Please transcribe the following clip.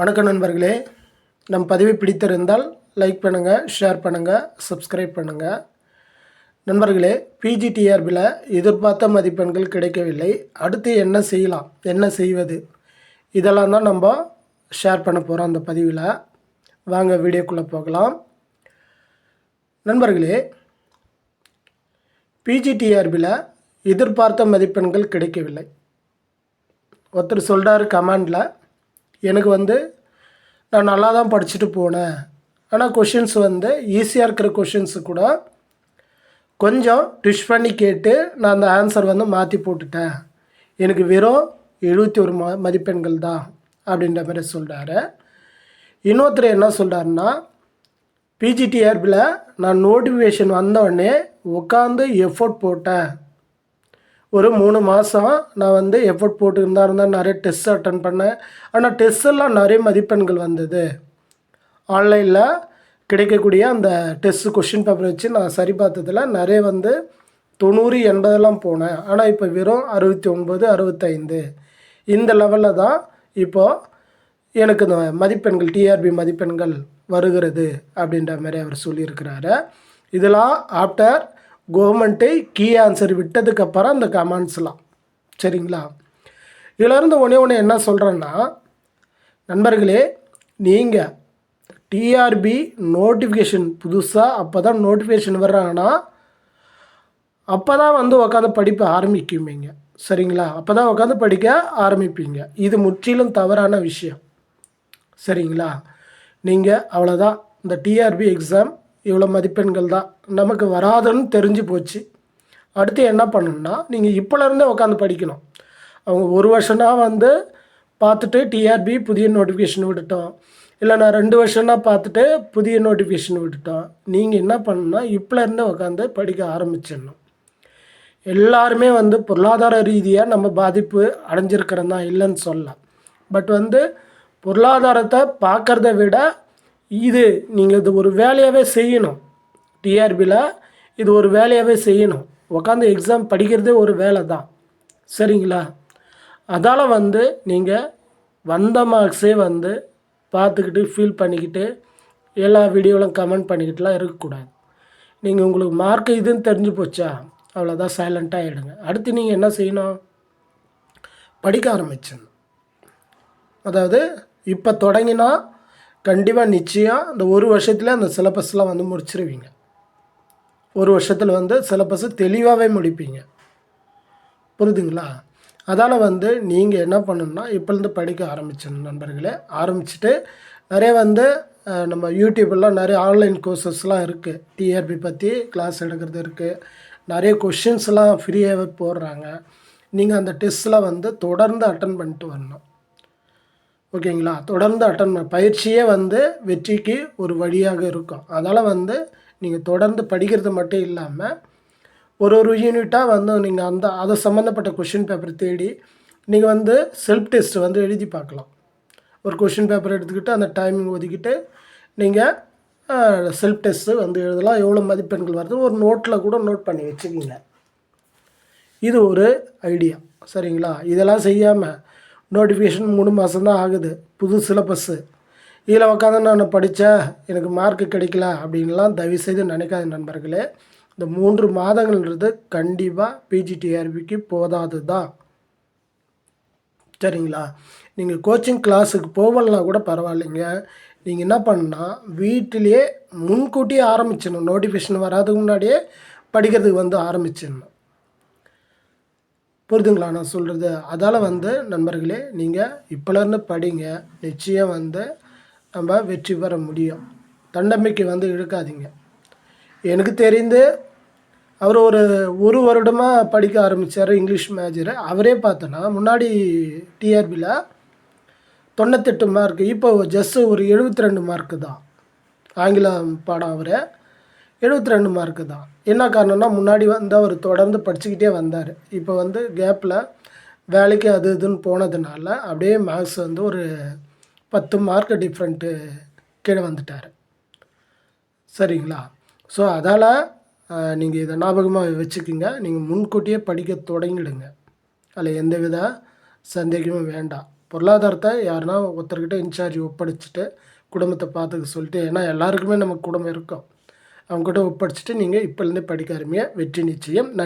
வணக்கம் நண்பர்களே. நம் பதிவை பிடித்திருந்தால் லைக் பண்ணுங்கள் ஷேர் பண்ணுங்கள் சப்ஸ்கிரைப் பண்ணுங்கள் நண்பர்களே பிஜிடிஆர்பியில் எதிர்பார்த்த மதிப்பெண்கள் கிடைக்கவில்லை. அடுத்து என்ன செய்யலாம்? என்ன செய்வது? இதெல்லாம் தான் நம்ம ஷேர் பண்ண போகிறோம் அந்த பதிவில். வாங்க வீடியோக்குள்ளே போகலாம். நண்பர்களே பிஜிடிஆர்பியில் எதிர்பார்த்த மதிப்பெண்கள் கிடைக்கவில்லை. ஒருத்தர் சொல்கிறாரு கமெண்டில் எனக்கு வந்து நான் நல்லா தான் படிச்சுட்டு போனேன். ஆனால் கொஷின்ஸ் வந்து ஈஸியாக இருக்கிற கொஷின்ஸு கூட கொஞ்சம் டிஷ் பண்ணி கேட்டு நான் அந்த ஆன்சர் வந்து மாற்றி போட்டுட்டேன். எனக்கு வெறும் எழுபத்தி ஒரு ம மதிப்பெண்கள் தான் அப்படின்ற மாதிரி சொல்கிறாரு இன்னொருத்தர் என்ன சொல்கிறாருன்னா பிஜிடிஆர்பியில் நான் நோட்டிஃபிகேஷன் வந்தோடனே உட்காந்து எஃபோர்ட் போட்டேன். ஒரு மூணு மாதம் நான் வந்து எஃபர்ட் போட்டுருந்தா இருந்தால் நிறைய டெஸ்ட் அட்டன் பண்ணேன். ஆனால் டெஸ்ட் எல்லாம் நிறைய மதிப்பெண்கள் வந்தது. ஆன்லைனில் கிடைக்கக்கூடிய அந்த டெஸ்ட் கொஷின் பேப்பர் வச்சு நான் சரி பார்த்ததில் நிறைய வந்து தொண்ணூறு எண்பதெல்லாம் போனேன். ஆனால் இப்போ வெறும் அறுபத்தி ஒன்பது அறுபத்தைந்து. இந்த லெவலில் தான் இப்போது எனக்கு இந்த மதிப்பெண்கள் டிஆர்பி மதிப்பெண்கள் வருகிறது அப்படின்ற மாதிரி அவர் சொல்லியிருக்கிறாரு. இதெல்லாம் ஆஃப்டர் கவர்மெண்ட்டே கீ ஆன்சர் விட்டதுக்கப்புறம் அந்த கமெண்ட்ஸ்லாம் சரிங்களா? இதிலேருந்து ஒன்றே ஒன்று என்ன சொல்கிறேன்னா நண்பர்களே நீங்கள் டிஆர்பி நோட்டிஃபிகேஷன் புதுசாக அப்போ தான் நோட்டிஃபிகேஷன் வர்றாங்கன்னா அப்போ தான் வந்து உட்காந்து படிப்ப ஆரம்பிக்குவீங்க. சரிங்களா? அப்போ தான் உட்காந்து படிக்க ஆரம்பிப்பீங்க. இது முற்றிலும் தவறான விஷயம். சரிங்களா? நீங்கள் அவ்வளோதான் இந்த டிஆர்பி எக்ஸாம் இவ்வளோ மதிப்பெண்கள் தான். நமக்கு வராதுன்னு தெரிஞ்சு போச்சு. அடுத்து என்ன பண்ணணும்னா நீங்கள் இப்போலேருந்தே உட்காந்து படிக்கணும். அவங்க ஒரு வருஷம்னா வந்து பார்த்துட்டு டிஆர்பி புதிய நோட்டிஃபிகேஷன் விட்டுட்டோம். இல்லை நான் ரெண்டு வருஷம்னா பார்த்துட்டு புதிய நோட்டிஃபிகேஷன் விட்டுட்டோம். நீங்கள் என்ன பண்ணணும்னா இப்போலேருந்தே உட்காந்து படிக்க ஆரம்பிச்சிடணும். எல்லாருமே வந்து பொருளாதார ரீதியாக நம்ம பாதிப்பு அடைஞ்சிருக்கிறோம் தான் இல்லைன்னு சொல்லலாம். பட் வந்து பொருளாதாரத்தை பார்க்குறத விட இது நீங்கள் இது ஒரு வேலையாகவே செய்யணும். டிஆர்பியில் இது ஒரு வேலையாகவே செய்யணும். உட்காந்து எக்ஸாம் படிக்கிறதே ஒரு வேலை தான் சரிங்களா? அதால் வந்து நீங்கள் வந்த மார்க்ஸே வந்து பார்த்துக்கிட்டு ஃபீல் பண்ணிக்கிட்டு எல்லா வீடியோவிலும் கமெண்ட் பண்ணிக்கிட்டுலாம் இருக்கக்கூடாது. நீங்கள் உங்களுக்கு மார்க் இதுன்னு தெரிஞ்சு போச்சா? அவ்வளோதான் சைலண்ட்டாக ஆகிடுங்க அடுத்து நீங்கள் என்ன செய்யணும்? படிக்க ஆரம்பிச்சிடணும். அதாவது இப்போ தொடங்கினா கண்டிப்பாக நிச்சயம். இந்த ஒரு வருஷத்தில் அந்த சிலபஸ்லாம் வந்து முடிச்சிருவீங்க. ஒரு வருஷத்தில் வந்து சிலபஸை தெளிவாகவே முடிப்பீங்க. புரிதுங்களா? அதால் வந்து நீங்கள் என்ன பண்ணணும்னா இப்போலேருந்து படிக்க ஆரம்பிச்சிடணும் நண்பர்களே. ஆரம்பிச்சுட்டு நிறைய வந்து நம்ம யூடியூப்லாம் நிறைய ஆன்லைன் கோர்சஸ்லாம் இருக்குது டிஆர்பி பற்றி கிளாஸ் எடுக்கிறது இருக்குது நிறைய கொஷின்ஸ்லாம் ஃப்ரீயாகவே போடுறாங்க. நீங்கள் அந்த டெஸ்ட்லாம் வந்து தொடர்ந்து அட்டன் பண்ணிட்டு வரணும். ஓகேங்களா? தொடர்ந்து அட்டன் பயிற்சியே வந்து வெற்றிக்கு ஒரு வழியாக இருக்கும். அதனால் வந்து நீங்கள் தொடர்ந்து படிக்கிறது மட்டும் இல்லாமல் ஒரு ஒரு யூனிட்டாக வந்து நீங்கள் அந்த அதை சம்மந்தப்பட்ட கொஷின் பேப்பர் தேடி நீங்கள் வந்து செல்ஃப் டெஸ்ட் வந்து எழுதி பார்க்கலாம். ஒரு கொஷின் பேப்பர் எடுத்துக்கிட்டு அந்த டைமிங் ஒதுக்கிட்டு நீங்கள் செல்ஃப் டெஸ்ட்டு வந்து எழுதலாம். எவ்வளோ மதிப்பெண்கள் வருது? ஒரு நோட்டில் கூட நோட் பண்ணி வச்சுக்கிங்க. இது ஒரு ஐடியா சரிங்களா? இதெல்லாம் செய்யாமல் நோட்டிஃபிகேஷன் மூணு மாதம் தான் ஆகுது. புது சிலபஸ்ஸு இதில் உட்காந்து நான் படித்தேன் எனக்கு மார்க்கு கிடைக்கல அப்படின்லாம் தயவுசெய்து நினைக்காத நண்பர்களே. இந்த மூன்று மாதங்கள்ன்றது கண்டிப்பாக பிஜிடிஆர்பிக்கு போதாது தான் சரிங்களா? நீங்கள் கோச்சிங் கிளாஸுக்கு போகலனா கூட பரவாயில்லைங்க. நீங்கள் என்ன பண்ணால் வீட்டிலேயே முன்கூட்டியே ஆரம்பிச்சிடணும். நோட்டிஃபிகேஷன் வராதுக்கு முன்னாடியே படிக்கிறதுக்கு வந்து ஆரம்பிச்சிடணும். புரிதுங்களா நான் சொல்கிறது அதால் வந்து நண்பர்களே நீங்கள் இப்போலேருந்து படிங்க. நிச்சயம் வந்து நம்ம வெற்றி பெற முடியும். தன்னம்பிக்கை வந்து இழுக்காதீங்க. எனக்கு தெரிந்து அவர் ஒரு ஒரு வருடமாக படிக்க ஆரம்பித்தார் இங்கிலீஷ் மேஜரை. அவரே பார்த்தோன்னா முன்னாடி டிஆர்பியில் தொண்ணூத்தெட்டு மார்க்கு இப்போ ஜஸ்ட்டு ஒரு எழுபத்தி ரெண்டு மார்க்கு தான். ஆங்கிலம் பாடம் அவர். எழுபத்தி ரெண்டு மார்க்கு தான். என்ன காரணம்னா முன்னாடி வந்து அவர் தொடர்ந்து படிச்சுக்கிட்டே வந்தார். இப்போ வந்து கேப்பில் வேலைக்கு அது இதுன்னு போனதுனால அப்படியே மேக்ஸ் வந்து ஒரு பத்து மார்க் டிஃப்ரெண்ட்டு கீழே வந்துட்டார். சரிங்களா? ஸோ அதால் நீங்கள் இதை ஞாபகமாக வச்சுக்கோங்க. நீங்கள் முன்கூட்டியே படிக்க தொடங்கிடுங்க. அதில் எந்த வித சந்தேகமும் வேண்டாம். பொருளாதாரத்தை யாருன்னா ஒருத்தர்கிட்ட இன்சார்ஜ் ஒப்படைச்சிட்டு குடும்பத்தை பார்த்துக்க சொல்லிட்டு ஏன்னா எல்லாருக்குமே நமக்கு குடும்பம் இருக்கும். அவங்ககிட்ட ஒப்படைச்சிட்டு நீங்கள் இப்போலேருந்தே படிக்க ஆரம்பிங்க. வெற்றி நிச்சயம். நன்றி.